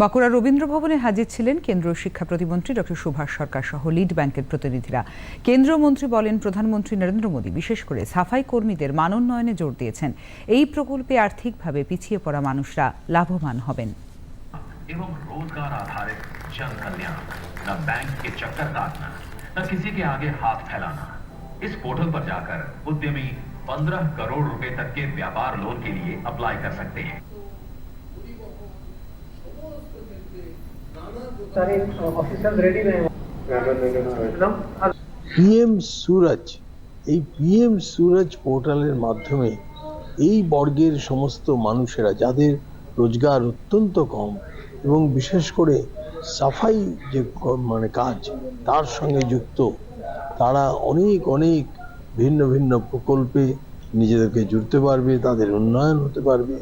বাঁকুড়া রবীন্দ্র ভবনে হাজির ছিলেন কেন্দ্রীয় শিক্ষা প্রতিমন্ত্রী ডক্টর সুভাষ সরকার সহ লিড ব্যাংকের প্রতিনিধিরা কেন্দ্রীয় মন্ত্রী বলেন প্রধানমন্ত্রী নরেন্দ্র মোদী বিশেষ করে সাফাই কর্মীদের মানোন্নয়নে জোর দিয়েছেন এই প্রকল্পে আর্থিকভাবে পিছিয়ে পড়া মানুষরা লাভবান হবেন एवं रोजगार आधारित जन कल्याण न बैंक के चक्कर काटना न किसी के आगे हाथ फैलाना इस पोर्टल पर जाकर उद्यमी 15 करोड़ रुपए तक के व्यापार लोन के लिए अप्लाई कर सकते हैं পিএম সুরজ এই পিএম সুরজ পোর্টালের মাধ্যমে এই বর্গের সমস্ত মানুষেরা যাদের রোজগার অত্যন্ত কম এবং বিশেষ করে সাফাই যে মানে কাজ তার সঙ্গে যুক্ত তারা অনেক অনেক ভিন্ন ভিন্ন প্রকল্পে নিজেদেরকে জুড়তে পারবে তাদের উন্নয়ন হতে পারবে।